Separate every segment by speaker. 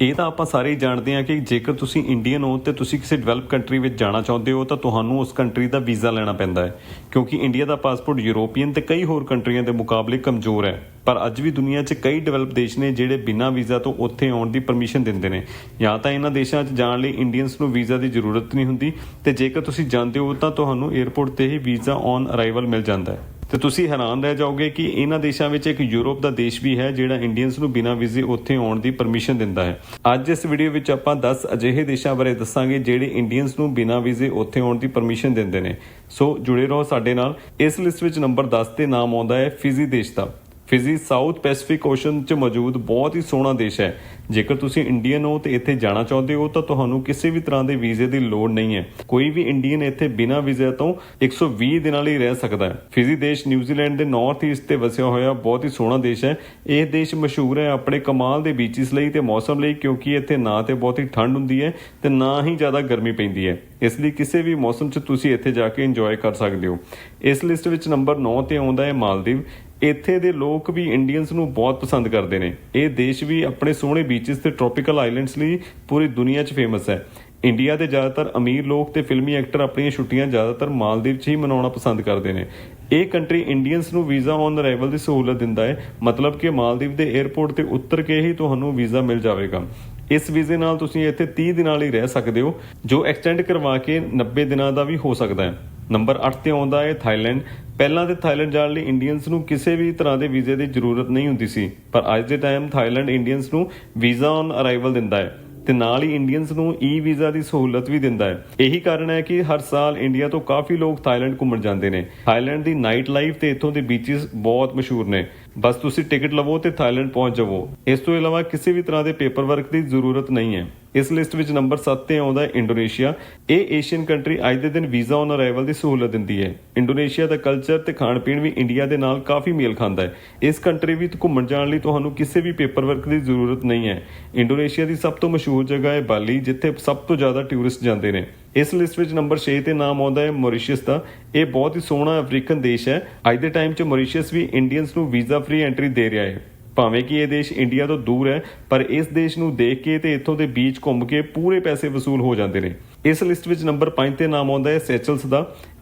Speaker 1: ਇਹ ਤਾਂ ਆਪਾਂ ਸਾਰੇ ਹੀ ਜਾਣਦੇ ਹਾਂ ਕਿ ਜੇਕਰ ਤੁਸੀਂ ਇੰਡੀਅਨ ਹੋ ਤੇ ਤੁਸੀਂ ਕਿਸੇ ਡਿਵੈਲਪ ਕੰਟਰੀ ਵਿੱਚ ਜਾਣਾ ਚਾਹੁੰਦੇ ਹੋ, ਤਾਂ ਤੁਹਾਨੂੰ ਉਸ ਕੰਟਰੀ ਦਾ ਵੀਜ਼ਾ ਲੈਣਾ ਪੈਂਦਾ ਹੈ। ਕਿਉਂਕਿ ਇੰਡੀਆ ਦਾ ਪਾਸਪੋਰਟ ਯੂਰੋਪੀਅਨ ਤੇ ਕਈ ਹੋਰ ਕੰਟਰੀਆਂ ਦੇ ਮੁਕਾਬਲੇ ਕਮਜ਼ੋਰ ਹੈ। ਪਰ ਅੱਜ ਵੀ ਦੁਨੀਆ 'ਚ ਕਈ ਡਿਵੈਲਪ ਦੇਸ਼ ਨੇ ਜਿਹੜੇ ਬਿਨਾਂ ਵੀਜ਼ਾ ਤੋਂ ਉੱਥੇ ਆਉਣ ਦੀ ਪਰਮਿਸ਼ਨ ਦਿੰਦੇ ਨੇ। ਜਾਂ ਤਾਂ ਇਹਨਾਂ ਦੇਸ਼ਾਂ 'ਚ ਜਾਣ ਲਈ ਇੰਡੀਅਨਸ ਨੂੰ ਵੀਜ਼ਾ ਦੀ ਜ਼ਰੂਰਤ ਨਹੀਂ ਹੁੰਦੀ ਤੇ ਜੇਕਰ ਤੁਸੀਂ ਜਾਂਦੇ ਹੋ, ਤਾਂ ਤੁਹਾਨੂੰ 에ਅਰਪੋਰਟ ਤੇ ਹੀ ਵੀਜ਼ਾ ਔਨ ਅਰਾਈਵਲ ਮਿਲ ਜਾਂਦਾ ਹੈ। ਤੇ ਤੁਸੀਂ ਹੈਰਾਨ ਰਹਿ ਜਾਓਗੇ ਕਿ ਇਹਨਾਂ ਦੇਸ਼ਾਂ ਵਿੱਚ ਇੱਕ ਯੂਰਪ ਦਾ ਦੇਸ਼ ਵੀ ਹੈ ਜਿਹੜਾ ਇੰਡੀਅਨਸ ਨੂੰ ਬਿਨਾਂ ਵੀਜ਼ੇ ਉੱਥੇ ਆਉਣ ਦੀ ਪਰਮਿਸ਼ਨ ਦਿੰਦਾ ਹੈ। ਅੱਜ ਇਸ ਵੀਡੀਓ ਵਿੱਚ ਆਪਾਂ 10 ਅਜਿਹੇ ਦੇਸ਼ਾਂ ਬਾਰੇ ਦੱਸਾਂਗੇ ਜਿਹੜੇ ਇੰਡੀਅਨਸ ਨੂੰ ਬਿਨਾਂ ਵੀਜ਼ੇ ਉੱਥੇ ਆਉਣ ਦੀ ਪਰਮਿਸ਼ਨ ਦਿੰਦੇ ਨੇ। ਸੋ ਜੁੜੇ ਰਹੋ ਸਾਡੇ ਨਾਲ। ਇਸ ਲਿਸਟ ਵਿੱਚ ਨੰਬਰ 10 ਤੇ ਨਾਮ ਆਉਂਦਾ ਹੈ ਫਿਜੀ ਦੇਸ਼ ਦਾ। ਫਿਜੀ ਸਾਊਥ ਪੈਸੀਫਿਕ ਓਸ਼ਨ 'ਚ ਮੌਜੂਦ ਬਹੁਤ ਹੀ ਸੋਹਣਾ ਦੇਸ਼ ਹੈ। ਜੇਕਰ ਤੁਸੀਂ ਇੰਡੀਅਨ ਹੋ ਤੇ ਇੱਥੇ ਜਾਣਾ ਚਾਹੁੰਦੇ ਹੋ, ਤਾਂ ਤੁਹਾਨੂੰ ਕਿਸੇ ਵੀ ਤਰ੍ਹਾਂ ਦੇ ਵੀਜ਼ੇ ਦੀ ਲੋੜ ਨਹੀਂ ਹੈ। ਕੋਈ ਵੀ ਇੰਡੀਅਨ ਇੱਥੇ ਬਿਨਾਂ ਵੀਜ਼ੇ ਤੋਂ 120 ਦਿਨਾਂ ਲਈ ਰਹਿ ਸਕਦਾ ਹੈ। ਫਿਜੀ ਦੇਸ਼ ਨਿਊਜ਼ੀਲੈਂਡ ਦੇ ਨਾਰਥ ਈਸਟ ਤੇ ਵਸਿਆ ਹੋਇਆ ਬਹੁਤ ਹੀ ਸੋਹਣਾ ਦੇਸ਼ ਹੈ। ਇਹ ਦੇਸ਼ ਮਸ਼ਹੂਰ ਹੈ ਆਪਣੇ ਕਮਾਲ ਦੇ ਬੀਚਸ ਲਈ ਤੇ ਮੌਸਮ ਲਈ, ਕਿਉਂਕਿ ਇੱਥੇ ਨਾ ਤੇ ਹੀ ਠੰਡ ਹੁੰਦੀ ਹੈ ਤੇ ਨਾ ਹੀ ਜ਼ਿਆਦਾ ਗਰਮੀ ਪੈਂਦੀ ਹੈ। ਇਸ ਲਈ ਕਿਸੇ ਵੀ ਮੌਸਮ 'ਚ ਤੁਸੀਂ ਇੱਥੇ ਜਾ ਕੇ ਇੰਜੋਏ ਕਰ ਸਕਦੇ ਹੋ। ਇਸ ਲਿਸਟ ਵਿੱਚ ਨੰਬਰ 9 ਤੇ ਆਉਂਦਾ ਹੈ ਮਾਲਦੀਵ। ਇੱਥੇ ਦੇ ਲੋਕ ਵੀ ਇੰਡੀਅਨਸ ਨੂੰ ਬਹੁਤ ਪਸੰਦ ਕਰਦੇ ਨੇ। ਇਹ ਦੇਸ਼ ਵੀ ਆਪਣੇ ਸੋਹਣੇ ਬੀਚਸ ਤੇ ਟ੍ਰੋਪੀਕਲ ਆਈਲੈਂਡਸ ਲਈ ਪੂਰੀ ਦੁਨੀਆ 'ਚ ਫੇਮਸ ਹੈ। ਇੰਡੀਆ ਦੇ ਜ਼ਿਆਦਾਤਰ ਅਮੀਰ ਲੋਕ ਤੇ ਫਿਲਮੀ ਐਕਟਰ ਆਪਣੀਆਂ ਛੁੱਟੀਆਂ ਜ਼ਿਆਦਾਤਰ ਮਾਲਦੀਵ 'ਚ ਹੀ ਮਨਾਉਣਾ ਪਸੰਦ ਕਰਦੇ ਨੇ। ਇਹ ਕੰਟਰੀ ਇੰਡੀਅਨਸ ਨੂੰ ਵੀਜ਼ਾ ਔਨ ਅਰਾਈਵਲ ਦੀ ਸਹੂਲਤ ਦਿੰਦਾ ਹੈ। ਮਤਲਬ ਕਿ ਮਾਲਦੀਵ ਦੇ 에ਅਰਪੋਰਟ ਤੇ ਉਤਰ ਕੇ ਹੀ ਤੁਹਾਨੂੰ ਵੀਜ਼ਾ ਮਿਲ ਜਾਵੇਗਾ। ਇਸ ਵੀਜ਼ੇ ਨਾਲ ਤੁਸੀਂ ਇੱਥੇ 30 ਦਿਨਾਂ ਲਈ ਰਹਿ ਸਕਦੇ ਹੋ, ਜੋ ਐਕਸਟੈਂਡ ਕਰਵਾ ਕੇ 90 ਦਿਨਾਂ ਦਾ ਵੀ ਹੋ ਸਕਦਾ ਹੈ। ਨੰਬਰ 8 ਤੇ ਆਉਂਦਾ ਹੈ, ਥਾਈਲੈਂਡ। ਪਹਿਲਾਂ ਤੇ ਥਾਈਲੈਂਡ ਜਾਣ ਲਈ ਇੰਡੀਅਨਸ ਨੂੰ ਕਿਸੇ ਵੀ ਤਰ੍ਹਾਂ ਦੇ ਵੀਜ਼ੇ ਦੀ ਜ਼ਰੂਰਤ ਨਹੀਂ ਹੁੰਦੀ ਸੀ, ਪਰ ਅੱਜ ਦੇ ਟਾਈਮ ਥਾਈਲੈਂਡ ਇੰਡੀਅਨਸ ਨੂੰ ਵੀਜ਼ਾ ਔਨ ਅਰਾਈਵਲ ਦਿੰਦਾ ਹੈ ਤੇ ਨਾਲ ਹੀ ਇੰਡੀਅਨਸ ਨੂੰ ਈ ਵੀਜ਼ਾ ਦੀ ਸਹੂਲਤ ਵੀ ਦਿੰਦਾ ਹੈ। ਇਹੀ ਕਾਰਨ ਹੈ ਕਿ ਹਰ ਸਾਲ ਇੰਡੀਆ ਤੋਂ ਕਾਫੀ ਲੋਕ ਥਾਈਲੈਂਡ ਘੁੰਮਣ ਜਾਂਦੇ ਨੇ। ਥਾਈਲੈਂਡ ਦੀ ਨਾਈਟ ਲਾਈਫ ਤੇ ਇੱਥੋਂ ਦੇ ਬੀਚਸ ਬਹੁਤ ਮਸ਼ਹੂਰ ਨੇ। ਬਸ ਤੁਸੀਂ ਟਿਕਟ ਲਵੋ ਤੇ ਥਾਈਲੈਂਡ ਪਹੁੰਚ ਜਾਵੋ। ਇਸ ਤੋਂ ਇਲਾਵਾ ਕਿਸੇ ਵੀ ਤਰ੍ਹਾਂ ਦੇ ਪੇਪਰ ਵਰਕ ਦੀ ਜ਼ਰੂਰਤ ਨਹੀਂ ਹੈ। ਇਸ ਲਿਸਟ ਵਿੱਚ ਨੰਬਰ 7 ਤੇ ਆਉਂਦਾ ਹੈ ਇੰਡੋਨੇਸ਼ੀਆ। ਇਹ ਏਸ਼ੀਅਨ ਕੰਟਰੀ ਅੱਜ ਦੇ ਦਿਨ ਵੀਜ਼ਾ ਔਨ ਅਰਾਈਵਲ ਦੀ ਸਹੂਲਤ ਦਿੰਦੀ ਹੈ। ਇੰਡੋਨੇਸ਼ੀਆ ਦਾ ਕਲਚਰ ਤੇ ਖਾਣ ਪੀਣ ਵੀ ਇੰਡੀਆ ਦੇ ਨਾਲ ਕਾਫੀ ਮੇਲ ਖਾਂਦਾ ਹੈ। ਇਸ ਕੰਟਰੀ ਵਿੱਚ ਘੁੰਮਣ ਜਾਣ ਲਈ ਤੁਹਾਨੂੰ ਕਿਸੇ ਵੀ ਪੇਪਰ ਵਰਕ ਦੀ ਜ਼ਰੂਰਤ ਨਹੀਂ ਹੈ। ਇੰਡੋਨੇਸ਼ੀਆ ਦੀ ਸਭ ਤੋਂ ਮਸ਼ਹੂਰ ਜਗ੍ਹਾ ਹੈ ਬਾਲੀ, ਜਿੱਥੇ ਸਭ ਤੋਂ ਜ਼ਿਆਦਾ ਟੂਰਿਸਟ ਜਾਂਦੇ ਨੇ। ਇਸ ਲਿਸਟ ਵਿੱਚ ਨੰਬਰ 6 ਤੇ ਨਾਮ ਆਉਂਦਾ ਹੈ ਮੌਰੀਸ਼ੀਅਸ ਦਾ। ਇਹ ਬਹੁਤ ਹੀ ਸੋਹਣਾ ਅਫਰੀਕਨ ਦੇਸ਼ ਹੈ। ਅੱਜ ਦੇ ਟਾਈਮ 'ਚ ਮੌਰੀਸ਼ੀਅਸ ਵੀ ਇੰਡੀਅਨਸ ਨੂੰ ਵੀਜ਼ਾ ਫ੍ਰੀ ਐਂਟਰੀ ਦੇ ਰਿਹਾ ਹੈ। ਭਾਵੇਂ ਕਿ ਇਹ ਦੇਸ਼ ਇੰਡੀਆ ਤੋਂ ਦੂਰ ਹੈ, ਪਰ ਇਸ ਦੇਸ਼ ਨੂੰ ਦੇਖ ਕੇ ਤੇ ਇੱਥੋਂ ਦੇ ਬੀਚ ਘੁੰਮ ਕੇ ਪੂਰੇ ਪੈਸੇ ਵਸੂਲ ਹੋ ਜਾਂਦੇ ਨੇ। ਇਸ ਲਿਸਟ ਵਿੱਚ ਨੰਬਰ 5 ਤੇ ਨਾਮ ਆਉਂਦਾ ਹੈ ਸੈਚਲਸ ਦਾ।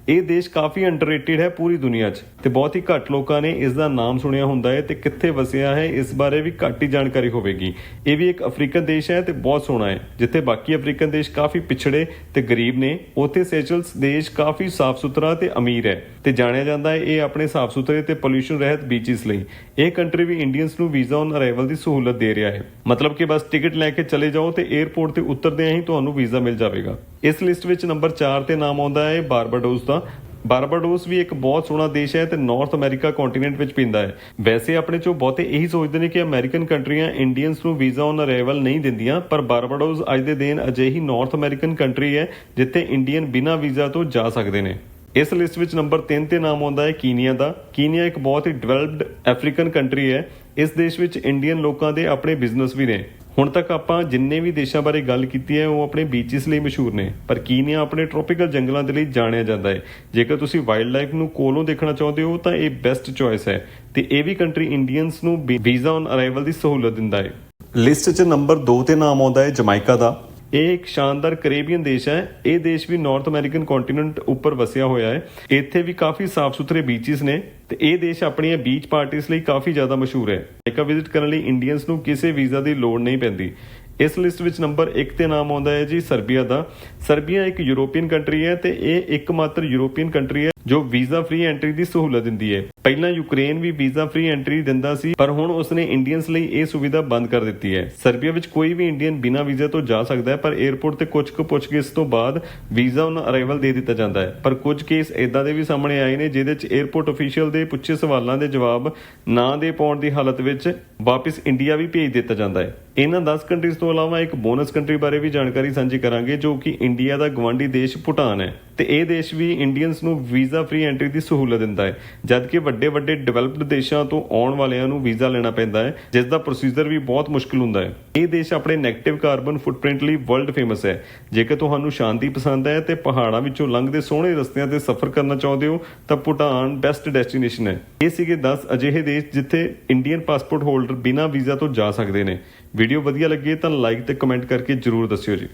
Speaker 1: ਇਹ ਦੇਸ਼ ਕਾਫੀ ਅੰਡਰਰੇਟਡ ਹੈ ਪੂਰੀ ਦੁਨੀਆ 'ਚ ਤੇ ਬਹੁਤ ਹੀ ਘੱਟ ਲੋਕਾਂ ਨੇ ਇਸ ਦਾ ਨਾਮ ਸੁਣਿਆ ਹੁੰਦਾ ਹੈ ਤੇ ਕਿੱਥੇ ਵਸਿਆ ਹੈ ਇਸ ਬਾਰੇ ਵੀ ਘੱਟ ਹੀ ਜਾਣਕਾਰੀ ਹੋਵੇਗੀ। ਇਹ ਵੀ ਇੱਕ ਅਫਰੀਕਨ ਦੇਸ਼ ਹੈ ਤੇ ਬਹੁਤ ਸੋਹਣਾ ਹੈ, ਜਿੱਥੇ ਬਾਕੀ ਅਫਰੀਕਨ ਦੇਸ਼ ਕਾਫੀ ਪਿਛੜੇ ਤੇ ਗਰੀਬ ਨੇ, ਉੱਥੇ ਸੈਚਲਸ ਦੇਸ਼ ਕਾਫੀ ਸਾਫ਼ ਸੁਥਰਾ ਤੇ ਅਮੀਰ ਹੈ ਤੇ ਜਾਣਿਆ ਜਾਂਦਾ ਹੈ ਇਹ ਆਪਣੇ ਸਾਫ਼ ਸੁਥਰੇ ਤੇ ਪੋਲੂਸ਼ਨ ਰਹਿਤ ਬੀਚਸ ਲਈ। ਇਹ ਕੰਟਰੀ ਵੀ ਇੰਡੀਅਨਸ ਨੂੰ ਵੀਜ਼ਾ ਔਨ ਅਰਾਈਵਲ ਦੀ ਸਹੂਲਤ ਦੇ ਰਿਹਾ ਹੈ। ਮਤਲਬ ਕਿ ਬਸ ਟਿਕਟ ਲੈ ਕੇ ਚਲੇ ਜਾਓ ਤੇ 에ਅਰਪੋਰਟ ਤੇ ਉਤਰਦਿਆਂ ਹੀ ਤੁਹਾਨੂੰ ਵੀਜ਼ਾ ਮਿਲ ਜਾਵੇਗਾ। ਇਸ ਲਿਸਟ ਵਿੱਚ ਨੰਬਰ 4 ਤੇ ਨਾਮ ਆਉਂਦਾ ਹੈ ਬਾਰਬਾਡੋਸ ਦਾ। ਬਾਰਬਾਡੋਸ ਵੀ ਇੱਕ ਬਹੁਤ ਸੋਹਣਾ ਦੇਸ਼ ਹੈ ਤੇ ਨਾਰਥ ਅਮਰੀਕਾ ਕੰਟੀਨੈਂਟ ਵਿੱਚ ਪੈਂਦਾ ਹੈ। ਵੈਸੇ ਆਪਣੇ ਚੋਂ ਬਹੁਤੇ ਇਹੀ ਸੋਚਦੇ ਨੇ ਕਿ ਅਮਰੀਕਨ ਕੰਟਰੀਆਂ ਇੰਡੀਅਨਸ ਨੂੰ ਵੀਜ਼ਾ ਔਨ ਅਰਾਈਵਲ ਨਹੀਂ ਦਿੰਦੀਆਂ, ਪਰ ਬਾਰਬਾਡੋਸ ਅੱਜ ਦੇ ਦਿਨ ਅਜਿਹੀ ਨਾਰਥ ਅਮਰੀਕਨ ਕੰਟਰੀ ਹੈ ਜਿੱਥੇ ਇੰਡੀਅਨ ਬਿਨਾਂ ਵੀਜ਼ਾ ਤੋਂ ਜਾ ਸਕਦੇ ਨੇ। ਇਸ ਲਿਸਟ ਵਿੱਚ ਨੰਬਰ 3 ਤੇ ਨਾਮ ਆਉਂਦਾ ਹੈ ਕੀਨੀਆ ਦਾ। ਕੀਨੀਆ ਇੱਕ ਬਹੁਤ ਹੀ ਡਿਵੈਲਪਡ ਅਫਰੀਕਨ ਕੰਟਰੀ ਹੈ। ਇਸ ਦੇਸ਼ ਵਿੱਚ ਇੰਡੀਅਨ ਲੋਕਾਂ ਦੇ ਆਪਣੇ ਬਿਜ਼ਨਸ ਵੀ ਨੇ। ਹੁਣ ਤੱਕ ਆਪਾਂ ਜਿੰਨੇ ਵੀ ਦੇਸ਼ਾਂ ਬਾਰੇ ਗੱਲ ਕੀਤੀ ਹੈ, ਉਹ ਆਪਣੇ ਬੀਚਸ ਲਈ ਮਸ਼ਹੂਰ ਨੇ। ਪਰ ਕੀਨੀਆ ਆਪਣੇ ਟ੍ਰੋਪੀਕਲ ਜੰਗਲਾਂ ਦੇ ਲਈ ਜਾਣਿਆ ਜਾਂਦਾ ਹੈ। ਜੇਕਰ ਤੁਸੀਂ ਵਾਈਲਡ ਲਾਈਫ ਨੂੰ ਕੋਲੋਂ ਦੇਖਣਾ ਚਾਹੁੰਦੇ ਹੋ, ਤਾਂ ਇਹ ਬੈਸਟ ਚੋਇਸ ਹੈ। ਤੇ ਇਹ ਵੀ ਕੰਟਰੀ ਇੰਡੀਅਨਸ ਨੂੰ ਵੀਜ਼ਾ ਔਨ ਅਰਾਈਵਲ ਦੀ ਸਹੂਲਤ ਦਿੰਦਾ ਹੈ। ਲਿਸਟ 'ਚ ਨੰਬਰ 2 ਤੇ ਨਾਮ ਆਉਂਦਾ ਹੈ ਜਮਾਇਕਾ ਦਾ। ਇਹ ਇੱਕ ਸ਼ਾਨਦਾਰ ਕੈਰੇਬੀਅਨ ਦੇਸ਼ ਹੈ। ਇਹ ਦੇਸ਼ ਵੀ ਨਾਰਥ ਅਮਰੀਕਨ ਕੰਟੀਨੈਂਟ ਉੱਪਰ ਵਸਿਆ ਹੋਇਆ ਹੈ। ਇੱਥੇ ਵੀ ਕਾਫੀ ਸਾਫ਼ ਸੁਥਰੇ ਬੀਚਸ ਨੇ ਤੇ ਇਹ ਦੇਸ਼ ਆਪਣੀਆਂ ਬੀਚ ਪਾਰਟੀਆਂ ਲਈ ਕਾਫੀ ਜ਼ਿਆਦਾ ਮਸ਼ਹੂਰ ਹੈ। ਜੇਕਰ ਵਿਜ਼ਿਟ ਕਰਨ ਲਈ ਇੰਡੀਅਨਸ ਨੂੰ ਕਿਸੇ ਵੀਜ਼ਾ ਦੀ ਲੋੜ ਨਹੀਂ ਪੈਂਦੀ। ਇਸ ਲਿਸਟ ਵਿੱਚ ਨੰਬਰ 1 ਤੇ ਨਾਮ ਆਉਂਦਾ ਹੈ ਜੀ ਸਰਬੀਆ ਦਾ। ਸਰਬੀਆ ਇੱਕ ਯੂਰੋਪੀਅਨ ਕੰਟਰੀ ਹੈ ਤੇ ਇਹ ਇੱਕਮਾਤਰ ਯੂਰੋਪੀਅਨ ਕੰਟਰੀ ਹੈ। ਜੋ ਵੀਜ਼ਾ ਫ੍ਰੀ ਐਂਟਰੀ ਦੀ ਸਹੂਲਤ ਦਿੰਦੀ ਹੈ। ਪਹਿਲਾਂ ਯੂਕਰੇਨ ਵੀ ਵੀਜ਼ਾ ਫ੍ਰੀ ਐਂਟਰੀ ਦਿੰਦਾ ਸੀ, ਪਰ ਹੁਣ ਉਸਨੇ ਇੰਡੀਅਨਸ ਲਈ ਇਹ ਸੁਵਿਧਾ ਬੰਦ ਕਰ ਦਿੱਤੀ ਹੈ। ਸਰਬੀਆ ਵਿੱਚ ਕੋਈ ਵੀ ਇੰਡੀਅਨ ਬਿਨਾਂ ਵੀਜ਼ਾ ਤੋਂ ਜਾ ਸਕਦਾ ਹੈ, ਪਰ 에ਅਰਪੋਰਟ ਤੇ ਕੁਝ ਕੁ ਪੁੱਛਗਿੱਛ ਤੋਂ ਬਾਅਦ ਵੀਜ਼ਾ ਉਹਨਾਂ ਅਰਾਈਵਲ ਦੇ ਦਿੱਤਾ ਜਾਂਦਾ ਹੈ। ਪਰ ਕੁਝ ਕੇਸ ਇਦਾਂ ਦੇ ਵੀ ਸਾਹਮਣੇ ਆਏ ਨੇ, ਜਿਹਦੇ ਵਿੱਚ 에ਅਰਪੋਰਟ ਅਫੀਸ਼ੀਅਲ ਦੇ ਪੁੱਛੇ ਸਵਾਲਾਂ ਦੇ ਜਵਾਬ ਨਾ ਦੇ ਪਾਉਣ ਦੀ ਹਾਲਤ ਵਿੱਚ ਵਾਪਸ ਇੰਡੀਆ ਵੀ ਭੇਜ ਦਿੱਤਾ ਜਾਂਦਾ ਹੈ। ਇਹਨਾਂ 10 ਕੰਟਰੀਜ਼ ਤੋਂ ਇਲਾਵਾ ਇੱਕ ਬੋਨਸ ਕੰਟਰੀ ਬਾਰੇ ਵੀ ਜਾਣਕਾਰੀ ਸਾਂਝੀ ਕਰਾਂਗੇ, ਜੋ ਕਿ ਇੰਡੀਆ ਦਾ ਗਵਾਂਢੀ ਦੇਸ਼ ਭੂਟਾਨ ਹੈ। ਤੇ ਇਹ ਦੇਸ਼ ਵੀ ਇੰਡੀਅਨਸ ਨੂੰ ਵੀਜ਼ਾ ਫ੍ਰੀ ਐਂਟਰੀ ਦੀ ਸਹੂਲਤ ਦਿੰਦਾ ਹੈ, ਜਦਕਿ ਵੱਡੇ ਵੱਡੇ ਡਿਵੈਲਪਡ ਦੇਸ਼ਾਂ ਤੋਂ ਆਉਣ ਵਾਲਿਆਂ ਨੂੰ ਵੀਜ਼ਾ ਲੈਣਾ ਪੈਂਦਾ ਹੈ, ਜਿਸ ਦਾ ਪ੍ਰੋਸੀਜਰ ਵੀ ਬਹੁਤ ਮੁਸ਼ਕਲ ਹੁੰਦਾ ਹੈ। ਇਹ ਦੇਸ਼ ਆਪਣੇ 네ਗੇਟਿਵ ਕਾਰਬਨ ਫੁੱਟਪ੍ਰਿੰਟ ਲਈ ਵਰਲਡ ਫੇਮਸ ਹੈ। ਜੇਕਰ ਤੁਹਾਨੂੰ ਸ਼ਾਂਤੀ ਪਸੰਦ ਹੈ ਤੇ ਪਹਾੜਾਂ ਵਿੱਚੋਂ ਲੰਘਦੇ ਸੋਹਣੇ ਰਸਤਿਆਂ ਤੇ ਸਫ਼ਰ ਕਰਨਾ ਚਾਹੁੰਦੇ ਹੋ, ਤਾਂ ਭੂਟਾਨ ਬੈਸਟ ਡੈਸਟੀਨੇਸ਼ਨ ਹੈ। ਇਹ ਸੀਗੇ 10 ਅਜਿਹੇ ਦੇਸ਼ ਜਿੱਥੇ ਇੰਡੀਅਨ ਪਾਸਪੋਰਟ ਹੋਲਡਰ ਬਿਨਾਂ ਵੀਜ਼ਾ ਤੋਂ ਜਾ ਸਕਦੇ ਨੇ। ਵੀਡੀਓ ਵਧੀਆ ਲੱਗੇ ਤਾਂ ਲਾਈਕ ਤੇ ਕਮੈਂਟ ਕਰਕੇ ਜਰੂਰ ਦੱਸਿਓ ਜੀ।